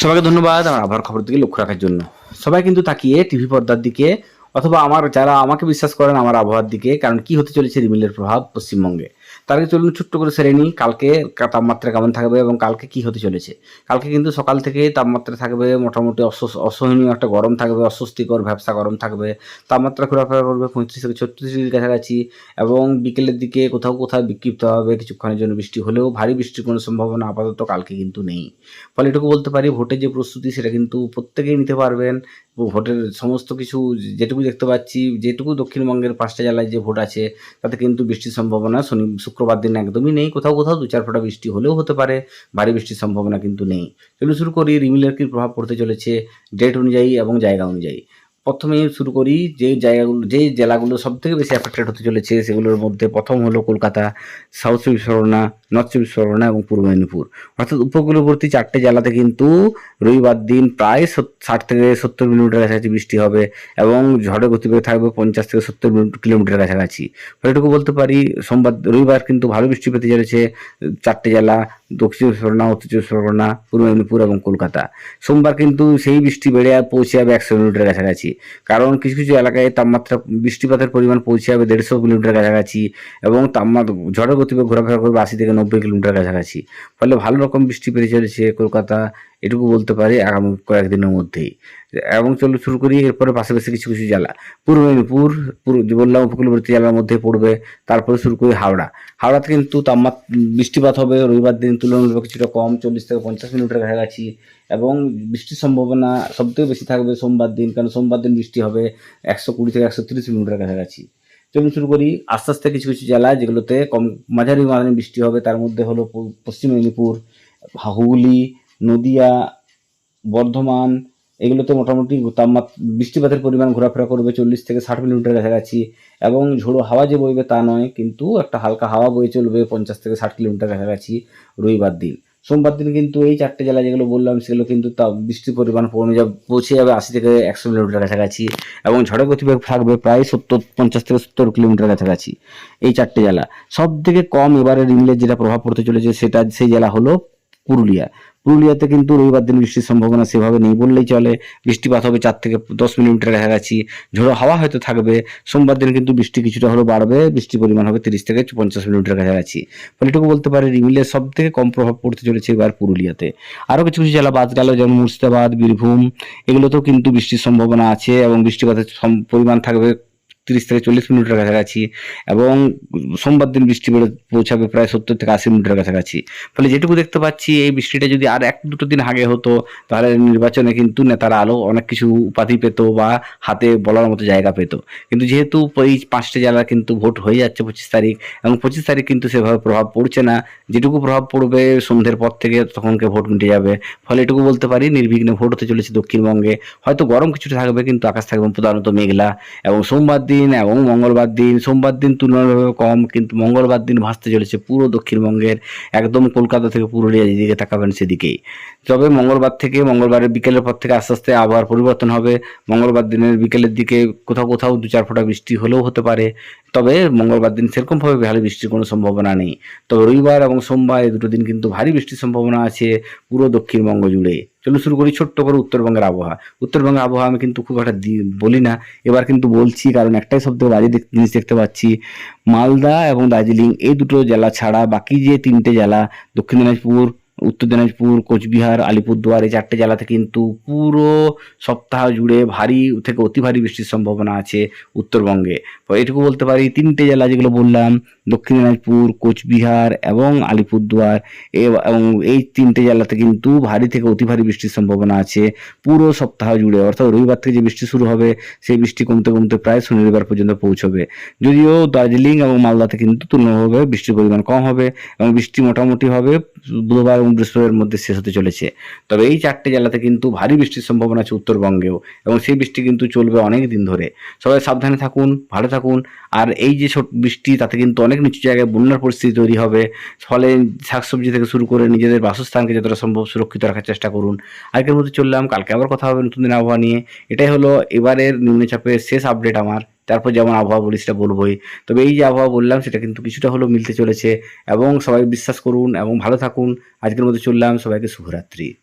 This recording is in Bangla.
সবাইকে ধন্যবাদ, আমার আবহাওয়ার খবর দিকে লক্ষ্য রাখার জন্য। সবাই কিন্তু তাকিয়ে টিভি পর্দার দিকে অথবা আমার যারা আমাকে বিশ্বাস করেন আমার আবহাওয়ার দিকে, কারণ কি হতে চলেছে রিমিলের প্রভাব পশ্চিমবঙ্গে। তার চলুন ছোট্ট করে সেরে নিই, কালকে তাপমাত্রা কেমন থাকবে এবং কালকে কি হতে চলেছে। কালকে কিন্তু সকাল থেকে তাপমাত্রা থাকবে মোটামুটি অসহনীয় একটা গরম থাকবে, অস্বস্তিকর ভ্যাবসা গরম থাকবে। তাপমাত্রা ঘোরাফেরা করবে পঁয়ত্রিশ থেকে ছত্রিশ ডিগ্রির কাছাকাছি এবং বিকেলের দিকে কোথাও কোথাও বিক্ষিপ্ত হবে, কিছুক্ষণের জন্য বৃষ্টি হলেও ভারী বৃষ্টির কোনো সম্ভাবনা আপাতত কালকে কিন্তু নেই। ফলে এটুকু বলতে পারি, ভোটের যে প্রস্তুতি সেটা কিন্তু প্রত্যেকেই নিতে পারবেন। ভোটের সমস্ত কিছু যেটুকু দেখতে পাচ্ছি, যেটুকু দক্ষিণবঙ্গের পাঁচটা জেলায় যে ভোট আছে, তাতে কিন্তু বৃষ্টির সম্ভাবনা শনি, শুক্রবার দিন একদমই নেই। কোথাও কোথাও দু চার ফোটা বৃষ্টি হলেও হতে পারে, ভারী বৃষ্টির সম্ভাবনা কিন্তু নেই। চলুন শুরু করি, রিমিলের কি প্রভাব পড়তে চলেছে ডেট অনুযায়ী এবং জায়গা অনুযায়ী। প্রথমে শুরু করি যে জায়গাগুলো, যে জেলাগুলো সব থেকে বেশি অ্যাফেক্টেড হতে চলেছে, সেগুলোর মধ্যে প্রথম হলো কলকাতা সাউথ চব্বিশ পরগনা নর্থ চব্বিশ পরগনা এবং পূর্ব মেদিনীপুর। অর্থাৎ উপকূলবর্তী চারটে জেলাতে কিন্তু রবিবার দিন প্রায় ষাট থেকে সত্তর মিলিমিটার কাছাকাছি বৃষ্টি হবে এবং ঝড়ের গতিবেগ থাকবে পঞ্চাশ থেকে সত্তর কিলোমিটার কাছাকাছি। এটুকু বলতে পারি, সোমবার, রবিবার কিন্তু ভালো বৃষ্টি পেতে চলেছে, চারটে জেলা দক্ষিণ চব্বিশ পরগনা উত্তর চব্বিশ পরগনা পূর্ব মেদিনীপুর এবং কলকাতা। সোমবার কিন্তু সেই বৃষ্টি বেড়ে পৌঁছে যাবে একশো মিলিমিটার কাছাকাছি। কারণ কিছু কিছু এলাকায় তাপমাত্রা, বৃষ্টিপাতের পরিমাণ পৌঁছে যাবে দেড়শো কিলোমিটার কাছাকাছি এবং তাপমাত্রা ঝড়ের গতিবে ঘোরাফেরা করবে আশি থেকে নব্বই কিলোমিটার কাছাকাছি। ফলে ভালো রকম বৃষ্টি পেরে চলেছে কলকাতা এটুকু বলতে পারি আগামী কয়েকদিনের মধ্যেই। এবং চলো শুরু করি, এরপরে পাশাপাশি কিছু কিছু জেলা পূর্ব মেদিনীপুর বললাম উপকূলবর্তী জেলার মধ্যে পড়বে, তারপরে শুরু করি হাওড়া। হাওড়াতে কিন্তু তাপমাত্রা বৃষ্টিপাত হবে, রবিবার দিন তুলনামূলক কিছুটা কম, চল্লিশ থেকে পঞ্চাশ মিনিটের কাছাকাছি। এবং বৃষ্টির সম্ভাবনা সবথেকে বেশি থাকবে সোমবার দিন, কারণ সোমবার দিন বৃষ্টি হবে একশো কুড়ি থেকে একশো তিরিশ মিনিটের কাছাকাছি। চলুন শুরু করি, আস্তে আস্তে কিছু কিছু জেলা যেগুলোতে কম মাঝারি মাঝারি বৃষ্টি হবে। তার মধ্যে হলো পশ্চিম মেদিনীপুর, হুগলি নদিয়া, বর্ধমান, এগুলোতে মোটামুটি তাপমাত্রা বৃষ্টিপাতের পরিমাণ ঘোরাফেরা করবে চল্লিশ থেকে ষাট মিলিমিটার কাছাকাছি এবং ঝোড়ো হাওয়া যে বইবে তা নয়, কিন্তু একটা হালকা হাওয়া বয়ে চলবে পঞ্চাশ থেকে ষাট কিলোমিটার কাছাকাছি রবিবার দিন। সোমবার দিন কিন্তু এই চারটে জেলা যেগুলো বললাম, সেগুলো কিন্তু তা বৃষ্টির পরিমাণ পৌঁছে যাবে পৌঁছে যাবে আশি থেকে একশো কিলোমিটার কাছাকাছি এবং ঝড়ের গতিবেগ থাকবে প্রায় সত্তর, পঞ্চাশ থেকে সত্তর কিলোমিটার কাছাকাছি এই চারটে জেলা। সব থেকে কম এবারে রিমলের যেটা প্রভাব পড়তে চলেছে সেটা, সেই জেলা হলো পুরুলিয়া। পুরুলিয়াতে কিন্তু রবিবার দিন বৃষ্টির সম্ভাবনা সেভাবে নেই বললেই চলে। বৃষ্টিপাত হবে চার থেকে দশ মিলিমিটার কাছাকাছি ঝোড়ো হাওয়া হয়তো থাকবে। সোমবার দিন কিন্তু বৃষ্টি কিছুটা হলেও বাড়বে। বৃষ্টির পরিমাণ হবে তিরিশ থেকে পঞ্চাশ মিলিমিটার কাছাকাছি ফলে এটুকু বলতে পারে, রিমিলের সব থেকে কম প্রভাব পড়তে চলেছে এবার পুরুলিয়াতে। আরও কিছু কিছু জেলা বাদ গেল, যেমন মুর্শিদাবাদ, বীরভূম। এগুলোতেও কিন্তু বৃষ্টির সম্ভাবনা আছে এবং বৃষ্টিপাতের পরিমাণ থাকবে তিরিশ থেকে চল্লিশ মিনিটের কাছাকাছি এবং সোমবার দিন বৃষ্টি বেড়ে পৌঁছাবে প্রায় সত্তর থেকে আশি মিনিটের কাছাকাছি। ফলে যেটুকু দেখতে পাচ্ছি, এই বৃষ্টিটা যদি আর এক দুটো দিন আগে হতো, তাহলে নির্বাচনে কিন্তু নেতারা আলো অনেক কিছু উপাধি পেত বা হাতে বলার মতো জায়গা পেত। কিন্তু যেহেতু এই পাঁচটা জেলার কিন্তু ভোট হয়ে যাচ্ছে পঁচিশ তারিখ এবং পঁচিশ তারিখ কিন্তু সেভাবে প্রভাব পড়ছে না। যেটুকু প্রভাব পড়বে সন্ধ্যের পর থেকে তখনকে ভোট মিটে যাবে। ফলে এটুকু বলতে পারি, নির্বিঘ্নে ভোট হতে চলেছে দক্ষিণবঙ্গে। হয়তো গরম কিছুটা থাকবে, কিন্তু আকাশ থাকবে প্রধানত মেঘলা। এবং সোমবার দিন এবং মঙ্গলবার দিন, সোমবার দিন তুলনামূলকভাবে কম, কিন্তু মঙ্গলবার দিন ভাসতে চলেছে পুরো দক্ষিণবঙ্গের, একদম কলকাতা থেকে পুরুলিয়া যেদিকে তাকাবেন সেদিকেই। তবে মঙ্গলবার থেকে, মঙ্গলবারের বিকেলের পর থেকে আস্তে আস্তে আবহাওয়ার পরিবর্তন হবে। মঙ্গলবার দিনের বিকেলের দিকে কোথাও কোথাও দু চার ফোঁটা বৃষ্টি হলেও হতে পারে। তবে মঙ্গলবার দিন সেরকমভাবে ভারী বৃষ্টির কোনো সম্ভাবনা নেই। তবে রবিবার এবং সোমবার এই দুটো দিন কিন্তু ভারী বৃষ্টির সম্ভাবনা আছে পুরো দক্ষিণবঙ্গ জুড়ে। চলুন শুরু করি ছোট্ট করে উত্তরবঙ্গের আবহাওয়া। উত্তরবঙ্গের আবহাওয়া আমি কিন্তু খুব একটা বলি না। এবার কিন্তু বলছি, কারণ একটাই সব থেকে বাজে জিনিস দেখতে পাচ্ছি। মালদা এবং দার্জিলিং, এই দুটো জেলা ছাড়া বাকি যে তিনটে জেলা, দক্ষিণ দিনাজপুর, উত্তর দিনাজপুর, কোচবিহার, আলিপুরদুয়ার, এই চারটে জেলাতে কিন্তু পুরো সপ্তাহ জুড়ে ভারী থেকে অতি ভারী বৃষ্টির সম্ভাবনা আছে উত্তরবঙ্গে। এটুকু বলতে পারি, তিনটে জেলা যেগুলো বললাম দক্ষিণ দিনাজপুর, কোচবিহার এবং আলিপুরদুয়ার এবং এই তিনটে জেলাতে কিন্তু ভারী থেকে অতি ভারী বৃষ্টির সম্ভাবনা আছে পুরো সপ্তাহ জুড়ে। অর্থাৎ রবিবার থেকে যে বৃষ্টি শুরু হবে, সেই বৃষ্টি কমতে কমতে প্রায় শনিবার পর্যন্ত পৌঁছবে। যদিও দার্জিলিং এবং মালদাতে কিন্তু তুলনাভাবে বৃষ্টির পরিমাণ কম হবে এবং বৃষ্টি মোটামুটি হবে বুধবার এবং বৃহস্পতিবার মধ্যে শেষ হতে চলেছে। তবে এই চারটে জেলাতে কিন্তু ভারী বৃষ্টির সম্ভাবনা আছে উত্তরবঙ্গেও এবং সেই বৃষ্টি কিন্তু চলবে অনেক দিন ধরে। সবাই সাবধানে থাকুন, ভালো থাকুন। আর এই যে ছোট বৃষ্টি, তাতে কিন্তু অনেক নিচু জায়গায় বন্যার পরিস্থিতি তৈরি হবে। ফলে শাকসবজি থেকে শুরু করে নিজেদের বাসস্থানকে যতটা সম্ভব সুরক্ষিত রাখার চেষ্টা করুন। আজকের মধ্যে চললাম, কালকে আবার কথা হবে নতুন দিন আবহাওয়া নিয়ে। এটাই হলো এবারের নিম্নচাপের শেষ আপডেট আমার। তারপর যেমন আবহাওয়া বলি সেটা বলবোই। তবে এই যে আবহাওয়া বললাম, সেটা কিন্তু কিছুটা হলেও মিলতে চলেছে। এবং সবাই বিশ্বাস করুন এবং ভালো থাকুন। আজকের মধ্যে চললাম, সবাইকে শুভরাত্রি।